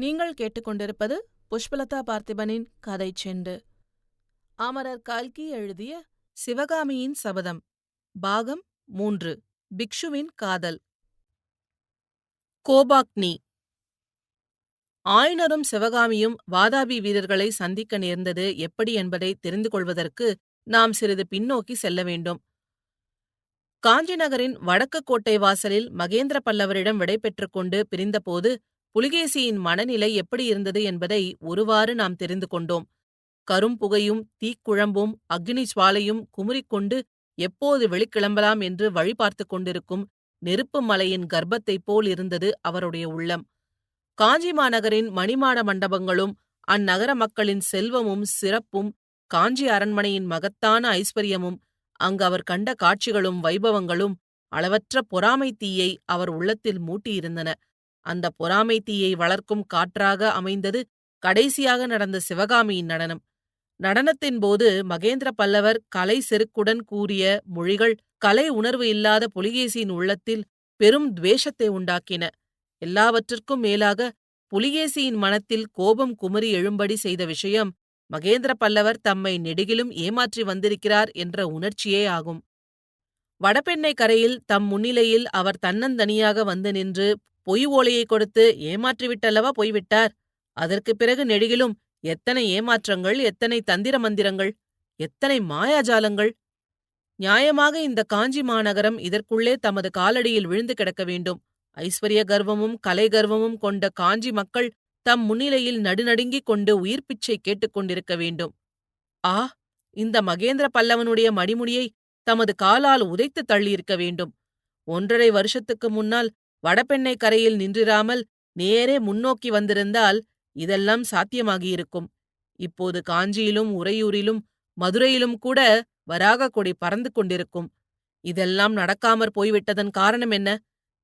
நீங்கள் கேட்டுக்கொண்டிருப்பது புஷ்பலதா பார்த்திபனின் கதை செண்டு. அமரர் கல்கி எழுதிய சிவகாமியின் சபதம் பாகம் மூன்று பிக்ஷுவின் காதல். கோபாக்னி. ஆயனரும் சிவகாமியும் வாதாபி வீரர்களை சந்திக்க நேர்ந்தது எப்படி என்பதை தெரிந்து கொள்வதற்கு நாம் சிறிது பின்னோக்கி செல்ல வேண்டும். காஞ்சி நகரின் வடக்கு கோட்டை வாசலில் மகேந்திர பல்லவரிடம் விடைபெற்றுக் கொண்டு பிரிந்தபோது புலிகேசியின் மனநிலை எப்படி இருந்தது என்பதை ஒருவாறு நாம் தெரிந்து கொண்டோம். கரும்புகையும் தீக்குழம்பும் அக்னி சுவாலையும் குமுறிக்கொண்டு எப்போது வெளிக்கிளம்பலாம் என்று வழி பார்த்துக் கொண்டிருக்கும் நெருப்பு மலையின் கர்ப்பத்தைப் போல் இருந்தது அவருடைய உள்ளம். காஞ்சி மாநகரின் மணிமாட மண்டபங்களும் அந்நகர மக்களின் செல்வமும் சிறப்பும் காஞ்சி அரண்மனையின் மகத்தான ஐஸ்வர்யமும் அங்கு அவர் கண்ட காட்சிகளும் வைபவங்களும் அளவற்ற பொறாமை தீயை அவர் உள்ளத்தில் மூட்டியிருந்தன. அந்த பொறாமை தீயை வளர்க்கும் காற்றாக அமைந்தது கடைசியாக நடந்த சிவகாமியின் நடனம். நடனத்தின் போது மகேந்திர பல்லவர் கலை செருக்குடன் கூறிய மொழிகள் கலை உணர்வு இல்லாத புலிகேசியின் உள்ளத்தில் பெரும் துவேஷத்தை உண்டாக்கின. எல்லாவற்றிற்கும் மேலாக புலிகேசியின் மனத்தில் கோபம் குமரி எழும்படி செய்த விஷயம் மகேந்திர பல்லவர் தம்மை நெடுகிலும் ஏமாற்றி வந்திருக்கிறார் என்ற உணர்ச்சியே ஆகும். வடபெண்ணை கரையில் தம் முன்னிலையில் அவர் தன்னந்தனியாக வந்து நின்று பொய் ஓலையை கொடுத்து ஏமாற்றிவிட்டல்லவா போய்விட்டார்? அதற்குப் பிறகு நெடுகிலும் எத்தனை ஏமாற்றங்கள் எத்தனை தந்திர மந்திரங்கள் எத்தனை மாயாஜாலங்கள்? நியாயமாக இந்த காஞ்சி மாநகரம் இதற்குள்ளே தமது காலடியில் விழுந்து கிடக்க வேண்டும். ஐஸ்வர்ய கர்வமும் கலை கர்வமும் கொண்ட காஞ்சி மக்கள் தம் முன்னிலையில் நடுநடுங்கிக் கொண்டு உயிர் பிச்சை கேட்டுக்கொண்டிருக்க வேண்டும். ஆ இந்த மகேந்திர பல்லவனுடைய மடிமுடியை தமது காலால் உதைத்து தள்ளியிருக்க வேண்டும். ஒன்றரை வருஷத்துக்கு முன்னால் வடபெண்ணை கரையில் நின்றிராமல் நேரே முன்னோக்கி வந்திருந்தால் இதெல்லாம் சாத்தியமாகியிருக்கும். இப்போது காஞ்சியிலும் உறையூரிலும் மதுரையிலும் கூட வராக கொடி பறந்து கொண்டிருக்கும். இதெல்லாம் நடக்காமற் போய்விட்டதன் காரணம் என்ன?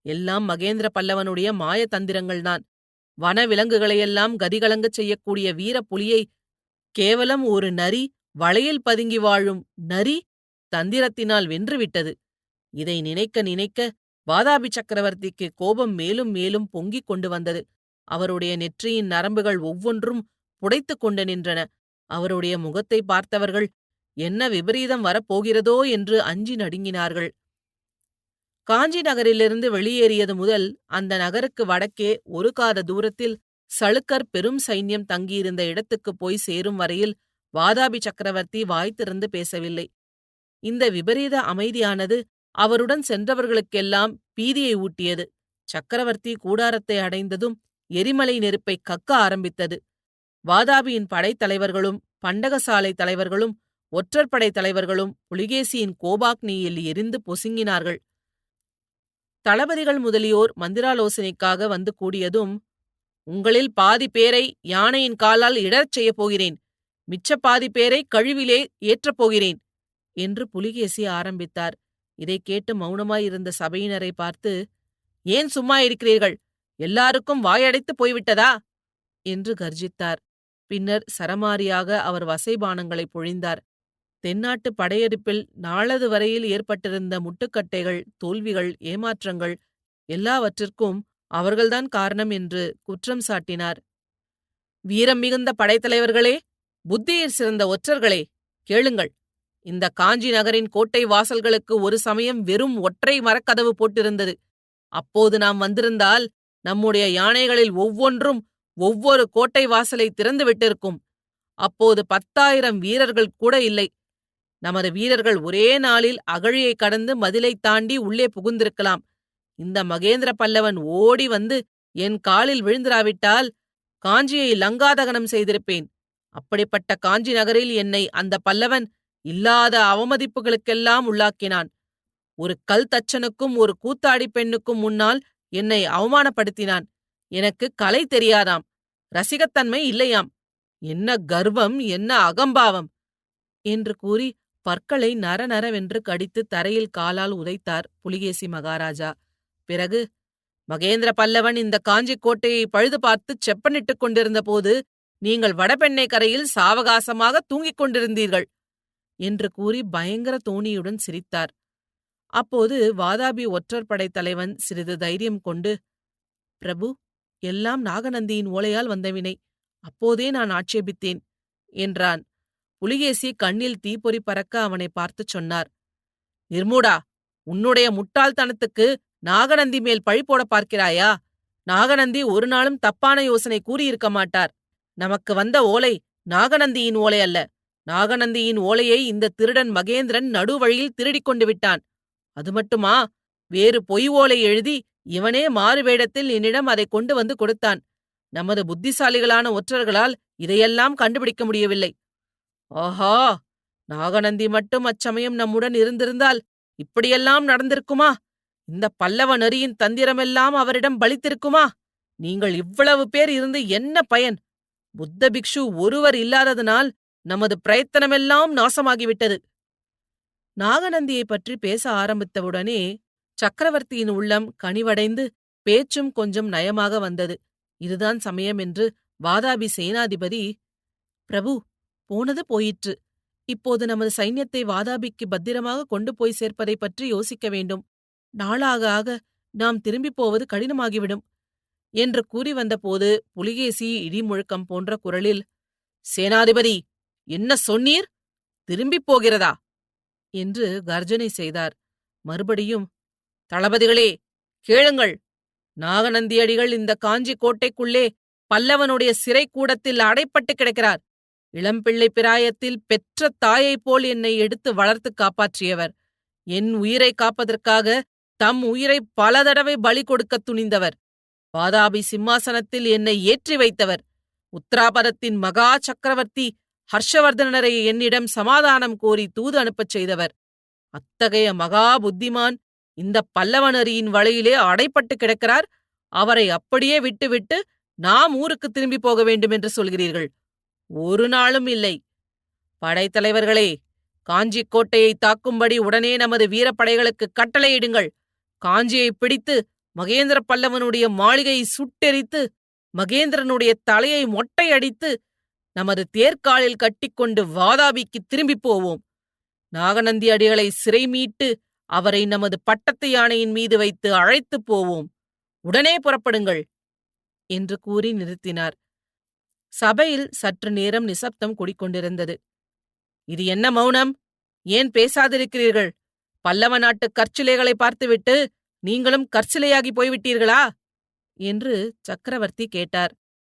எல்லாம் மகேந்திர பல்லவனுடைய மாய தந்திரங்கள்தான் வன விலங்குகளையெல்லாம் கதிகலங்கச் செய்யக்கூடிய வீர புலியை கேவலம் ஒரு நரி வளையில் பதுங்கி வாழும் நரி தந்திரத்தினால் வென்றுவிட்டது. இதை நினைக்க நினைக்க வாதாபி சக்கரவர்த்திக்கு கோபம் மேலும் மேலும் பொங்கிக் கொண்டு வந்தது. அவருடைய நெற்றியின் நரம்புகள் ஒவ்வொன்றும் புடைத்துக் கொண்டு நின்றன. அவருடைய முகத்தை பார்த்தவர்கள் என்ன விபரீதம் வரப்போகிறதோ? என்று அஞ்சி நடுங்கினார்கள். காஞ்சி நகரிலிருந்து வெளியேறியது முதல் அந்த நகருக்கு வடக்கே ஒரு காத தூரத்தில் சளுக்கர் பெரும் சைன்யம் தங்கியிருந்த இடத்துக்குப் போய் சேரும் வரையில் வாதாபி சக்கரவர்த்தி வாய் திறந்து பேசவில்லை. இந்த விபரீத அமைதியானது அவருடன் சென்றவர்களுக்கெல்லாம் பீதியை ஊட்டியது. சக்கரவர்த்தி கூடாரத்தை அடைந்ததும் எரிமலை நெருப்பை கக்க ஆரம்பித்தது. வாதாபியின் படைத்தலைவர்களும் பண்டகசாலை தலைவர்களும் ஒற்றற்படை தலைவர்களும் புலிகேசியின் கோபாக்னியில் எரிந்து பொசுங்கினார்கள். தளபதிகள் முதலியோர் மந்திராலோசனைக்காக வந்து கூடியதும் உங்களில் பாதி பேரை யானையின் காலால் இடறச் செய்யப் போகிறேன். மிச்ச பாதி பேரை கழிவிலே ஏற்றப் போகிறேன் என்று புலிகேசி ஆரம்பித்தார். இதைக் கேட்டு மௌனமாயிருந்த சபையினரை பார்த்து ஏன் சும்மா இருக்கிறீர்கள்? எல்லாருக்கும் வாயடைத்து போய்விட்டதா? என்று கர்ஜித்தார். பின்னர் சரமாரியாக அவர் வசைபானங்களை பொழிந்தார். தென்னாட்டு படையெடுப்பில் நாளது வரையில் ஏற்பட்டிருந்த முட்டுக்கட்டைகள் தோல்விகள் ஏமாற்றங்கள் எல்லாவற்றிற்கும் அவர்கள்தான் காரணம் என்று குற்றம் சாட்டினார். வீரம் மிகுந்த படைத்தலைவர்களே புத்தியில் சிறந்த ஒற்றர்களே கேளுங்கள். இந்த காஞ்சி நகரின் கோட்டை வாசல்களுக்கு ஒரு சமயம் வெறும் ஒற்றை மரக்கதவு போட்டிருந்தது. அப்போது நாம் வந்திருந்தால் நம்முடைய யானைகளில் ஒவ்வொன்றும் ஒவ்வொரு கோட்டை வாசலை திறந்து விட்டிருக்கும். அப்போது பத்தாயிரம் வீரர்கள் கூட இல்லை. நமது வீரர்கள் ஒரே நாளில் அகழியை கடந்து மதிலை தாண்டி உள்ளே புகுந்திருக்கலாம். இந்த மகேந்திர பல்லவன் ஓடி வந்து என் காலில் விழுந்திராவிட்டால் காஞ்சியை லங்காதகனம் செய்திருப்பேன். அப்படிப்பட்ட காஞ்சி நகரில் என்னை அந்த பல்லவன் இல்லாத அவமதிப்புகளுக்கெல்லாம் உள்ளாக்கினான். ஒரு கல் தச்சனுக்கும் ஒரு கூத்தாடி பெண்ணுக்கும் முன்னால் என்னை அவமானப்படுத்தினான். எனக்கு கலை தெரியாதாம். ரசிகத்தன்மை இல்லையாம். என்ன கர்வம் என்ன அகம்பாவம்! என்று கூறி பற்களை நரநரவென்று கடித்து தரையில் காலால் உதைத்தார் புலிகேசி மகாராஜா. பிறகு மகேந்திர பல்லவன் இந்த காஞ்சிக் கோட்டையை பழுது பார்த்து செப்பனிட்டுக் கொண்டிருந்த போது நீங்கள் வடபெண்ணை கரையில் சாவகாசமாக தூங்கிக் கொண்டிருந்தீர்கள். என்று கூறி பயங்கர தோணியுடன் சிரித்தார். அப்போது வாதாபி ஒற்றற்படை தலைவன் சிறிது தைரியம் கொண்டு பிரபு எல்லாம் நாகநந்தியின் ஓலையால் வந்தவினை. அப்போதே நான் ஆட்சேபித்தேன் என்றான். புலிகேசி கண்ணில் தீப்பொறி பறக்க அவனை பார்த்துச் சொன்னார். நிர்மூடா உன்னுடைய முட்டாள்தனத்துக்கு நாகநந்தி மேல் பழி போட பார்க்கிறாயா? நாகநந்தி ஒரு நாளும் தப்பான யோசனை கூறியிருக்க மாட்டார். நமக்கு வந்த ஓலை நாகநந்தியின் ஓலை அல்ல. நாகநந்தியின் ஓலையை இந்த திருடன் மகேந்திரன் நடுவழியில் திருடிக் கொண்டு விட்டான். அது மட்டுமா? வேறு பொய் ஓலை எழுதி இவனே மாறு வேடத்தில் என்னிடம் அதை கொண்டு வந்து கொடுத்தான். நமது புத்திசாலிகளான ஒற்றர்களால் இதையெல்லாம் கண்டுபிடிக்க முடியவில்லை. ஆஹா! நாகநந்தி மட்டும் அச்சமயம் நம்முடன் இருந்திருந்தால் இப்படியெல்லாம் நடந்திருக்குமா? இந்த பல்லவ நரியின் தந்திரமெல்லாம் அவரிடம் பலித்திருக்குமா? நீங்கள் இவ்வளவு பேர் இருந்து என்ன பயன்? புத்த பிக்ஷு ஒருவர் இல்லாததனால் நமது பிரயத்தனமெல்லாம் நாசமாகிவிட்டது. நாகநந்தியை பற்றி பேச ஆரம்பித்தவுடனே சக்கரவர்த்தியின் உள்ளம் கனிவடைந்து பேச்சும் கொஞ்சம் நயமாக வந்தது. இதுதான் சமயம் என்று வாதாபி சேனாதிபதி பிரபு போனது போயிற்று. இப்போது நமது சைன்யத்தை வாதாபிக்கு பத்திரமாக கொண்டு போய் சேர்ப்பதை பற்றி யோசிக்க வேண்டும். நாளாக ஆக நாம் திரும்பிப் போவது கடினமாகிவிடும் என்று கூறி வந்தபோது புலிகேசி இடிமுழக்கம் போன்ற குரலில் சேனாதிபதி என்ன சொன்னீர்? திரும்பிப் போகிறதா? என்று கர்ஜனை செய்தார். மறுபடியும் தளபதிகளே கேளுங்கள். நாகநந்தியடிகள் இந்த காஞ்சி கோட்டைக்குள்ளே பல்லவனுடைய சிறை கூடத்தில் அடைப்பட்டு கிடக்கிறார் இளம்பிள்ளை பிராயத்தில் பெற்ற தாயைப் போல் என்னை எடுத்து வளர்த்து காப்பாற்றியவர். என் உயிரை காப்பதற்காக தம் உயிரை பல தடவை பலி கொடுக்கத் துணிந்தவர். பாதாபி சிம்மாசனத்தில் என்னை ஏற்றி வைத்தவர். உத்தராபரத்தின் மகா சக்கரவர்த்தி ஹர்ஷவர்தனரை என்னிடம் சமாதானம் கோரி தூது அனுப்பச் செய்தவர். அத்தகைய மகா புத்திமான் இந்த பல்லவனரியின் வழியிலே அடைப்பட்டு கிடக்கிறார். அவரை அப்படியே விட்டுவிட்டு நாம் ஊருக்கு திரும்பி போக வேண்டும் என்று சொல்கிறீர்கள். ஒரு நாளும் இல்லை. படைத்தலைவர்களே காஞ்சி கோட்டையை தாக்கும்படி உடனே நமது வீரப்படைகளுக்கு கட்டளையிடுங்கள். காஞ்சியை பிடித்து மகேந்திர பல்லவனுடைய மாளிகையை சுட்டெரித்து மகேந்திரனுடைய தலையை மொட்டையடித்து நமது தேர்க்காலில் கட்டிக்கொண்டு வாதாபிக்கு திரும்பிப் போவோம். நாகநந்தி அடிகளை சிறை மீட்டு அவரை நமது பட்டத்து யானையின் மீது வைத்து அழைத்துப் போவோம். உடனே புறப்படுங்கள்! என்று கூறி நிறுத்தினார். சபையில் சற்று நேரம் நிசப்தம் குடிக்கொண்டிருந்தது. இது என்ன மௌனம்? ஏன் பேசாதிருக்கிறீர்கள்? பல்லவ நாட்டு கற்சிலைகளை பார்த்துவிட்டு நீங்களும் கற்சிலையாகி போய்விட்டீர்களா? என்று சக்கரவர்த்தி கேட்டார்.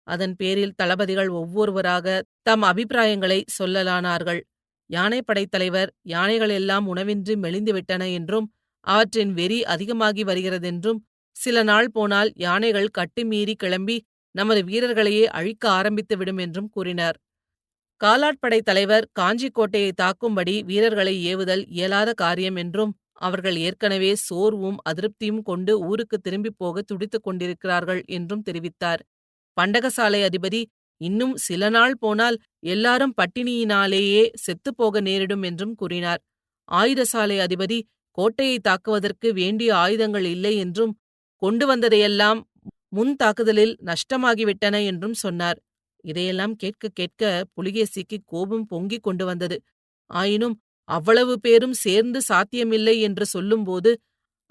அதன் பேரில் தளபதிகள் ஒவ்வொருவராக தம் அபிப்பிராயங்களை சொல்லலானார்கள். யானைப்படைத் தலைவர் யானைகள் எல்லாம் உணவின்றி மெலிந்துவிட்டன என்றும் அவற்றின் வெறி அதிகமாகி வருகிறதென்றும் சில நாள் போனால் யானைகள் கட்டுமீறி கிளம்பி நமது வீரர்களையே அழிக்க ஆரம்பித்துவிடும் என்றும் கூறினார். காலாட்படைத் தலைவர் காஞ்சிக்கோட்டையை தாக்கும்படி வீரர்களை ஏவுதல் இயலாத காரியம் என்றும் அவர்கள் ஏற்கனவே சோர்வும் அதிருப்தியும் கொண்டு ஊருக்கு திரும்பிப் போக துடித்துக் கொண்டிருக்கிறார்கள் என்றும் தெரிவித்தார். பண்டகசாலை அதிபதி இன்னும் சில நாள் போனால் எல்லாரும் பட்டினியினாலேயே செத்துப்போக நேரிடும் என்றும் கூறினார். ஆயுதசாலை அதிபதி கோட்டையை தாக்குவதற்கு வேண்டிய ஆயுதங்கள் இல்லை என்றும் கொண்டு வந்ததையெல்லாம் முன் தாக்குதலில் நஷ்டமாகிவிட்டன என்றும் சொன்னார். இதையெல்லாம் கேட்க கேட்க புலிகேசிக்கு கோபம் பொங்கிக் கொண்டு வந்தது. ஆயினும் அவ்வளவு பேரும் சேர்ந்து சாத்தியமில்லை என்று சொல்லும்போது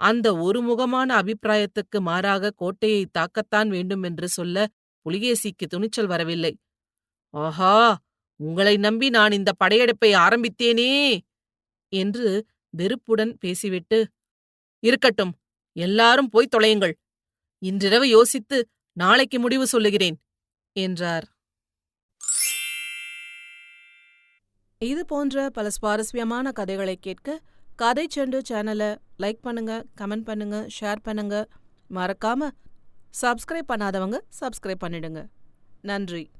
அந்த ஒருமுகமான அபிப்பிராயத்துக்கு மாறாக கோட்டையை தாக்கத்தான் வேண்டும் என்று சொல்ல புலிகேசிக்கு துணிச்சல் வரவில்லை. ஆஹா! உங்களை நம்பி நான் இந்த படையெடுப்பை ஆரம்பித்தேனே! என்று வெறுப்புடன் பேசிவிட்டு இருக்கட்டும் எல்லாரும் போய் தொலையுங்கள். இன்றிரவு யோசித்து நாளைக்கு முடிவு சொல்லுகிறேன் என்றார். இது போன்ற பல சுவாரஸ்யமான கதைகளை கேட்க கதை செண்டு சேனலை லைக் பண்ணுங்க கமெண்ட் பண்ணுங்க ஷேர் பண்ணுங்க. மறக்காம சப்ஸ்கிரைப் பண்ணாதவங்க சப்ஸ்கிரைப் பண்ணிடுங்க. நன்றி.